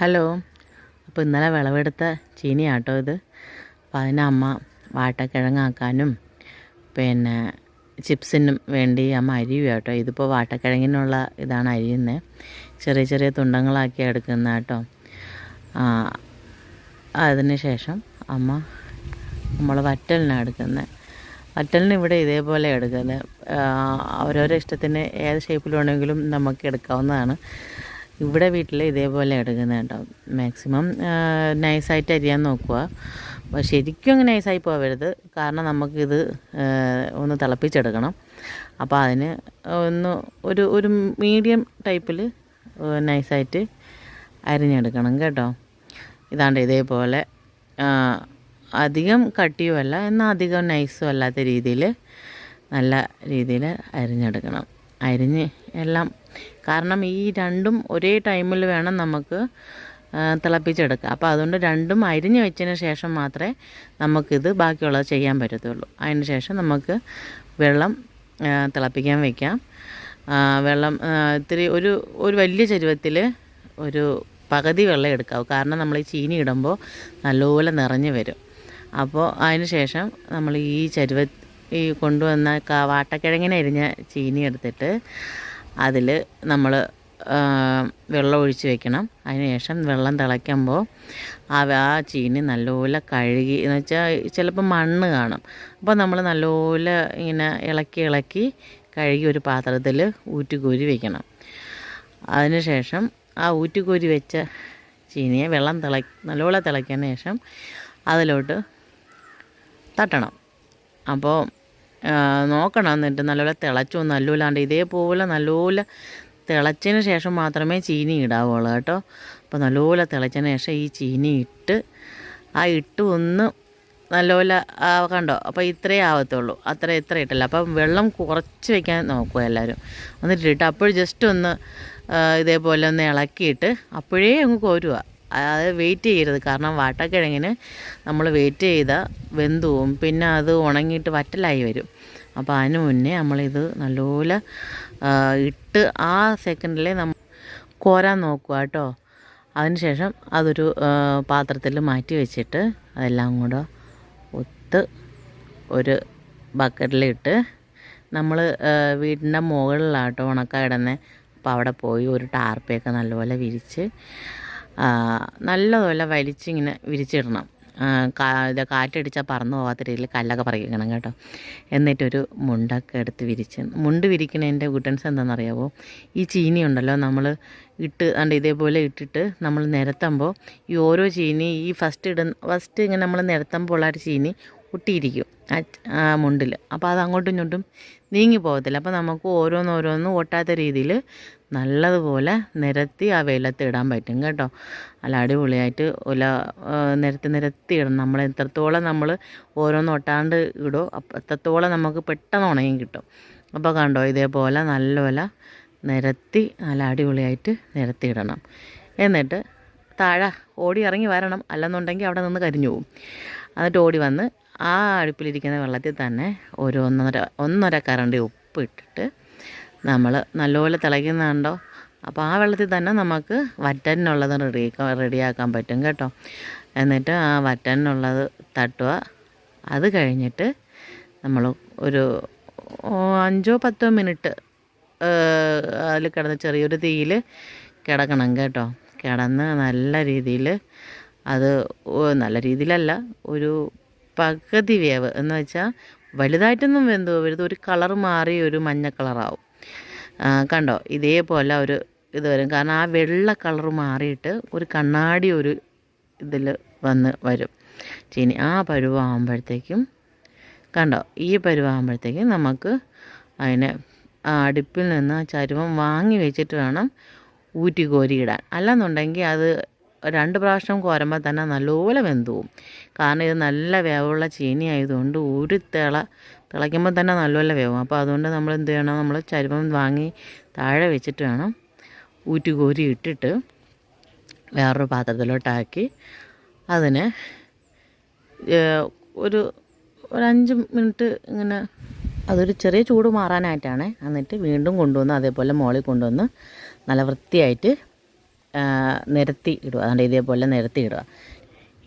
Hello. അപ്പോൾ ഇന്നലെ വിളവെടുത്ത ചീനിയാട്ടോ ഇത്. അപ്പോൾ അതിന് അമ്മ വാട്ടക്കിഴങ്ങാക്കാനും പിന്നെ ചിപ്സിനും വേണ്ടി അമ്മ അരിയും കേട്ടോ ഇതിപ്പോൾ വാട്ടക്കിഴങ്ങിനുള്ള ഇതാണ് അരിയുന്നത് ചെറിയ ചെറിയ തുണ്ടങ്ങളാക്കി എടുക്കുന്ന കേട്ടോ അതിന് ശേഷം അമ്മ നമ്മൾ വറ്റലിനാണ് എടുക്കുന്നത് വറ്റലിന് ഇവിടെ ഇതേപോലെ എടുക്കുന്നത് ഓരോരോ ഇഷ്ടത്തിന് ഏത് ഷേപ്പിൽ വേണമെങ്കിലും നമുക്ക് എടുക്കാവുന്നതാണ്. ഇവിടെ വീട്ടിൽ ഇതേപോലെ എടുക്കുന്നത് കേട്ടോ. മാക്സിമം നൈസായിട്ട് അരിയാൻ നോക്കുക അപ്പോൾ ശരിക്കും അങ്ങനെ നൈസായി പോകരുത് കാരണം നമുക്കിത് ഒന്ന് തിളപ്പിച്ചെടുക്കണം. അപ്പോൾ അതിന് ഒന്ന് ഒരു ഒരു മീഡിയം ടൈപ്പിൽ നൈസായിട്ട് അരിഞ്ഞെടുക്കണം കേട്ടോ. ഇതാണ്ട് ഇതേപോലെ അധികം കട്ടിയുമല്ല എന്നാൽ അധികം നൈസും അല്ലാത്ത രീതിയിൽ നല്ല രീതിയിൽ അരിഞ്ഞെടുക്കണം. അരിഞ്ഞ് എല്ലാം. കാരണം ഈ രണ്ടും ഒരേ ടൈമിൽ വേണം നമുക്ക് തിളപ്പിച്ചെടുക്കുക അപ്പോൾ അതുകൊണ്ട് രണ്ടും അരിഞ്ഞ് വെച്ചതിന് ശേഷം മാത്രമേ നമുക്കിത് ബാക്കിയുള്ളത് ചെയ്യാൻ പറ്റത്തുള്ളൂ. അതിന് ശേഷം നമുക്ക് വെള്ളം തിളപ്പിക്കാൻ വയ്ക്കാം വെള്ളം ഇത്തിരി ഒരു ഒരു വലിയ ചരുവത്തിൽ ഒരു പകുതി വെള്ളം എടുക്കാവൂ. കാരണം നമ്മൾ ഈ ചീനി ഇടുമ്പോൾ നല്ലപോലെ നിറഞ്ഞു വരും. അപ്പോൾ അതിന് ശേഷം നമ്മൾ ഈ ചരുവ ഈ കൊണ്ടുവന്ന വാട്ടക്കിഴങ്ങിനെ അരിഞ്ഞ ചീനി എടുത്തിട്ട് അതിൽ നമ്മൾ വെള്ളം ഒഴിച്ച് വെക്കണം. അതിനുശേഷം വെള്ളം തിളയ്ക്കുമ്പോൾ ആ ആ ചീനി നല്ലപോലെ കഴുകി എന്ന് വെച്ചാൽ ചിലപ്പോൾ മണ്ണ് കാണും. അപ്പോൾ നമ്മൾ നല്ലപോലെ ഇങ്ങനെ ഇളക്കി ഇളക്കി കഴുകി ഒരു പാത്രത്തിൽ ഊറ്റുകോരി വെക്കണം. അതിനുശേഷം ആ ഊറ്റുകോരി വെച്ച ചീനിയെ വെള്ളം തിള നല്ലപോലെ തിളയ്ക്കുന്ന ശേഷം അതിലോട്ട് തട്ടണം. അപ്പോൾ നോക്കണം എന്നിട്ട് നല്ലപോലെ തിളച്ചു നല്ലൂലാണ്ട് ഇതേപോലെ നല്ലപോലെ തിളച്ചതിന് ശേഷം മാത്രമേ ചീനി ഇടാവുള്ളൂ കേട്ടോ. അപ്പോൾ നല്ലപോലെ തിളച്ചതിന് ശേഷം ഈ ചീനി ഇട്ട് ആ ഇട്ട് ഒന്ന് നല്ലപോലെ കണ്ടോ? അപ്പോൾ ഇത്രേ ആവത്തുള്ളൂ. അത്ര ഇത്ര ഇട്ടില്ല. അപ്പം വെള്ളം കുറച്ച് വെക്കാൻ നോക്കുക എല്ലാവരും. എന്നിട്ട് അപ്പോഴും അപ്പോൾ ജസ്റ്റ് ഒന്ന് ഇതേപോലെ ഒന്ന് ഇളക്കിയിട്ട് അപ്പോഴേ അങ്ങ് കോരുക. അത് വെയിറ്റ് ചെയ്യരുത്. കാരണം വാട്ടക്കിഴങ്ങിന് നമ്മൾ വെയിറ്റ് ചെയ്താൽ വെന്തുവും പിന്നെ അത് ഉണങ്ങിയിട്ട് വറ്റലായി വരും. അപ്പോൾ അതിന് മുന്നേ നമ്മളിത് നല്ലപോലെ ഇട്ട് ആ സെക്കൻഡിലെ നമ്മൾ കോരാൻ നോക്കുക കേട്ടോ. അതിനുശേഷം അതൊരു പാത്രത്തിൽ മാറ്റി വെച്ചിട്ട് അതെല്ലാം കൂടെ ഒത്ത് ഒരു ബക്കറ്റിലിട്ട് നമ്മൾ വീടിന്റെ മുകളിലാട്ടോ ഉണക്ക ഇടുന്നത് അപ്പോൾ അവിടെ പോയി ഒരു ടാർപ്പയൊക്കെ നല്ലപോലെ വിരിച്ച് നല്ലതുപോലെ വലിച്ചിങ്ങനെ വിരിച്ചിടണം. ഇത് കാറ്റടിച്ചാൽ പറന്നു പോകാത്ത രീതിയിൽ കല്ലൊക്കെ പറിക്കണം കേട്ടോ. എന്നിട്ടൊരു മുണ്ടൊക്കെ എടുത്ത് വിരിച്ച്. മുണ്ട് വിരിക്കണതിന്റെ ഗുഡൻസ് എന്താണെന്നറിയാവോ? ഈ ചീനി ഉണ്ടല്ലോ നമ്മൾ ഇട്ട് അണ്ട് ഇതേപോലെ ഇട്ടിട്ട് നമ്മൾ നിരത്തുമ്പോൾ ഈ ഓരോ ചീനി ഈ ഫസ്റ്റ് ഇടുന്ന ഫസ്റ്റ് ഇങ്ങനെ നമ്മൾ നിരത്തുമ്പോൾ ഉള്ള ഒരു ചീനി ഒട്ടിയിരിക്കും ആ മുണ്ടിൽ അപ്പോൾ അത് അങ്ങോട്ടും ഇങ്ങോട്ടും നീങ്ങി പോകത്തില്ല. അപ്പോൾ നമുക്ക് ഓരോന്നോരോന്നും ഒട്ടാത്ത രീതിയിൽ നല്ലതുപോലെ നിരത്തി ആ വെയിലത്ത് ഇടാൻ പറ്റും കേട്ടോ. അല്ല അടിപൊളിയായിട്ട് ഒല നിരത്തി നിരത്തി ഇടണം. നമ്മൾ എത്രത്തോളം നമ്മൾ ഓരോന്ന് ഒട്ടാണ്ട് ഇടോ അത്രത്തോളം നമുക്ക് പെട്ടെന്ന് ഉണങ്ങി കിട്ടും. അപ്പോൾ കണ്ടോ ഇതേപോലെ നല്ലപോലെ നിരത്തി നല്ല അടിപൊളിയായിട്ട് നിരത്തി ഇടണം. എന്നിട്ട് താഴെ ഓടി ഇറങ്ങി വരണം. അല്ലെന്നുണ്ടെങ്കിൽ അവിടെ നിന്ന് കരിഞ്ഞു പോകും. എന്നിട്ട് ഓടി വന്ന് ആ അടുപ്പിലിരിക്കുന്ന വെള്ളത്തിൽ തന്നെ ഒരു ഒന്നര ഒന്നര കരണ്ടി ഉപ്പ് ഇട്ടിട്ട് നമ്മൾ നല്ലപോലെ തിളയ്ക്കുന്നുണ്ടോ? അപ്പോൾ ആ വെള്ളത്തിൽ തന്നെ നമുക്ക് വറ്റനുള്ളത് റെഡി റെഡിയാക്കാൻ പറ്റും കേട്ടോ. എന്നിട്ട് ആ വറ്റനുള്ളത് തട്ടുക. അത് കഴിഞ്ഞിട്ട് നമ്മൾ ഒരു അഞ്ചോ പത്തോ മിനിറ്റ് അതിൽ കിടന്ന് ചെറിയൊരു തീയിൽ കിടക്കണം കേട്ടോ. കിടന്ന് നല്ല രീതിയിൽ അത് നല്ല രീതിയിലല്ല ഒരു പകുതി വേവ്. എന്ന് വെച്ചാൽ വലുതായിട്ടൊന്നും വെന്ത് പോകരുത് ഒരു കളർ മാറി ഒരു മഞ്ഞ കളറാവും. കണ്ടോ? ഇതേപോലെ ഒരു ഇത് വരും. കാരണം ആ വെള്ള കളർ മാറിയിട്ട് ഒരു കണ്ണാടി ഒരു ഇതിൽ വന്ന് വരും. ചീനി ആ പരുവാകുമ്പോഴത്തേക്കും കണ്ടോ? ഈ പരുവാകുമ്പോഴത്തേക്കും നമുക്ക് അതിനെ അടുപ്പിൽ നിന്ന് ചരുവം വാങ്ങി വെച്ചിട്ട് വേണം ഊറ്റി കോരിയിടാൻ അല്ലെന്നുണ്ടെങ്കിൽ അത് രണ്ട് പ്രാവശ്യം കോരുമ്പോൾ തന്നെ നല്ലപോലെ വെന്തുവും കാരണം ഇത് നല്ല വേവുള്ള ചീനി ആയതുകൊണ്ട് ഒരു തിള തിളയ്ക്കുമ്പോൾ തന്നെ നല്ലപോലെ വേവും. അപ്പോൾ അതുകൊണ്ട് നമ്മൾ എന്ത് ചെയ്യണം? നമ്മൾ ചരുവം വാങ്ങി താഴെ വെച്ചിട്ട് വേണം ഊറ്റി കോരി ഇട്ടിട്ട് വേറൊരു പാത്രത്തിലോട്ടാക്കി അതിന് ഒരു ഒരു അഞ്ച് മിനിറ്റ് ഇങ്ങനെ അതൊരു ചെറിയ ചൂട് മാറാനായിട്ടാണ്. എന്നിട്ട് വീണ്ടും കൊണ്ടുവന്ന് അതേപോലെ മോളിൽ കൊണ്ടുവന്ന് നല്ല വൃത്തിയായിട്ട് നിരത്തി ഇടുക. അതുകൊണ്ട് ഇതേപോലെ നിരത്തി ഇടുക.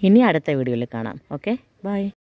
ഇനി അടുത്ത വീഡിയോയിൽ കാണാം. ഓക്കെ? ബൈ.